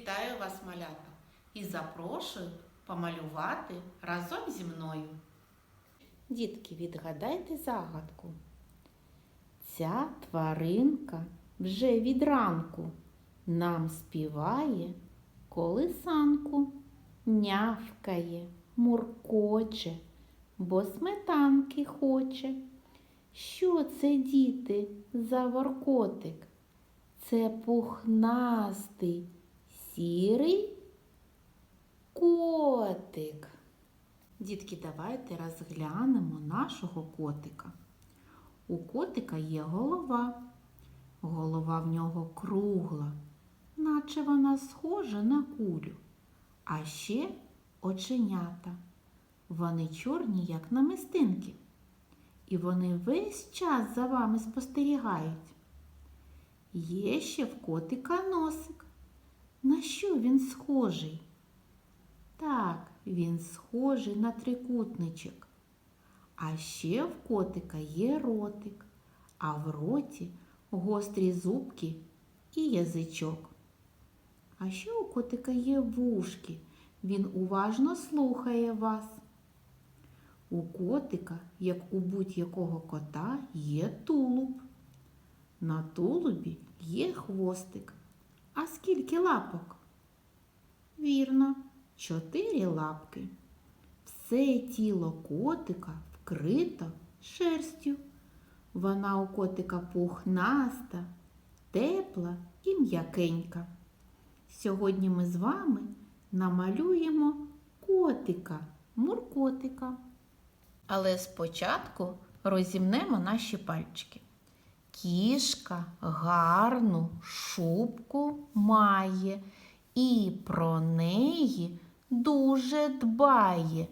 Вітаю вас, малята, і запрошую помалювати разом зі мною. Дітки, відгадайте загадку. Ця тваринка вже від ранку нам співає колисанку, нявкає, муркоче, бо сметанки хоче. Що це, діти, за воркотик? Це пухнастий сірий котик. Дітки, давайте розглянемо нашого котика. У котика є голова. Голова в нього кругла, наче вона схожа на кулю. А ще оченята. Вони чорні, як намистинки. І вони весь час за вами спостерігають. Є ще в котика носик. На що він схожий? Так, він схожий на трикутничок. А ще в котика є ротик, а в роті гострі зубки і язичок. А ще у котика є вушки. Він уважно слухає вас. У котика, як у будь-якого кота, є тулуб. На тулубі є хвостик. Скільки лапок? Вірно, чотири лапки. Все тіло котика вкрито шерстю. Вона у котика пухнаста, тепла і м'якенька. Сьогодні ми з вами намалюємо котика, муркотика. Але спочатку розімнемо наші пальчики. Кішка гарну шубку має і про неї дуже дбає.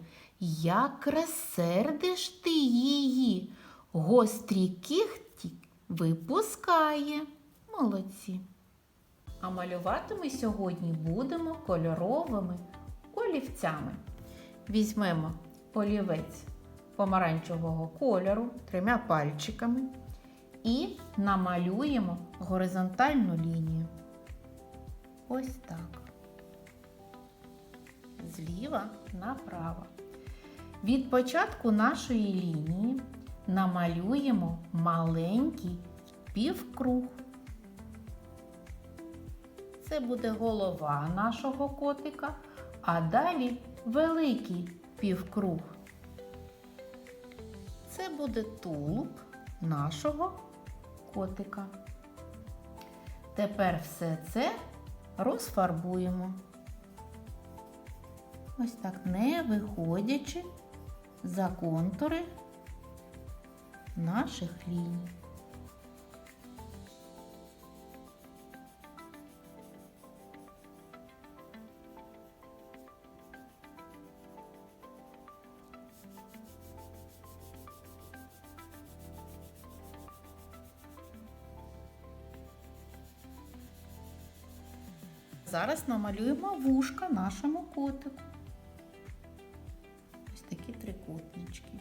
Як розсердиш ти її, гострі кіхті випускає. Молодці. А малювати ми сьогодні будемо кольоровими олівцями. Візьмемо олівець помаранчевого кольору трьома пальчиками і намалюємо горизонтальну лінію. Ось так. Зліва направо. Від початку нашої лінії намалюємо маленький півкруг. Це буде голова нашого котика, а далі великий півкруг. Це буде тулуб нашого котика. Тепер все це розфарбуємо. Ось так, не виходячи за контури наших ліній. Зараз намалюємо вушка нашому котику. Ось такі трикутнички.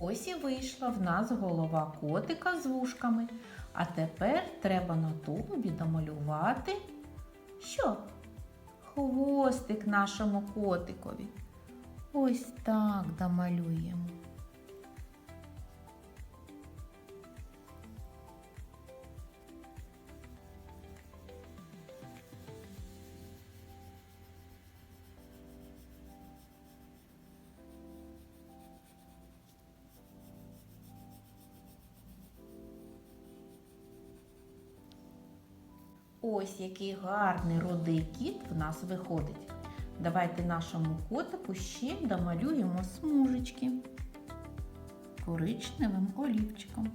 Ось і вийшла в нас голова котика з вушками. А тепер треба на тулубі домалювати що? Хвостик нашому котикові. Ось так домалюємо. Ось який гарний рудий кіт в нас виходить. Давайте нашому котику ще домалюємо смужечки коричневим олівчиком.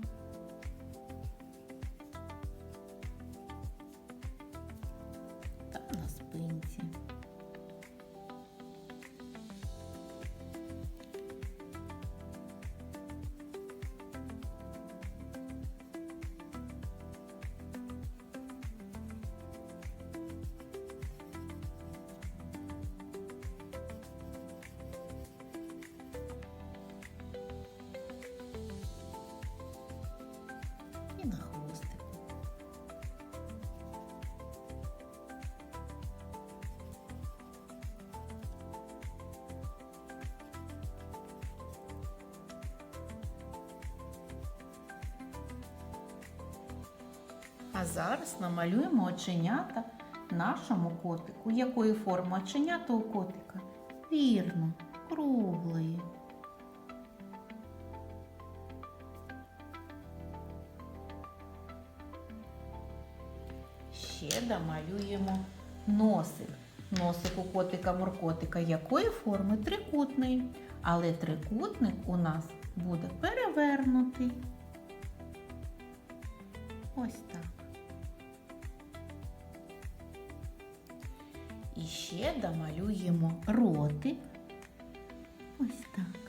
А зараз намалюємо оченята нашому котику. Якої форми оченята у котика? Вірно, круглої. Ще домалюємо носик. Носик у котика моркотика якої форми? Трикутний. Але трикутник у нас буде перевернутий. Ось так. І ще домалюємо ротик. Ось так.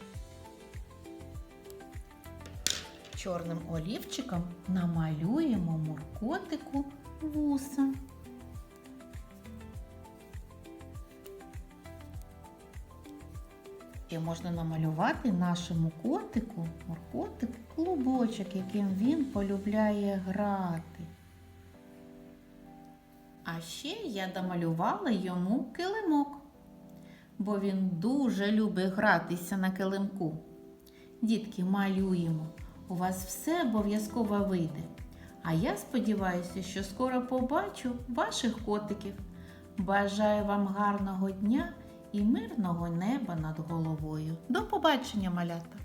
Чорним олівчиком намалюємо муркотику вуса. Ще можна намалювати нашому котику, моркотику, клубочок, яким він полюбляє грати. А ще я домалювала йому килимок, бо він дуже любить гратися на килимку. Дітки, малюємо. У вас все обов'язково вийде. А я сподіваюся, що скоро побачу ваших котиків. Бажаю вам гарного дня і мирного неба над головою. До побачення, малята!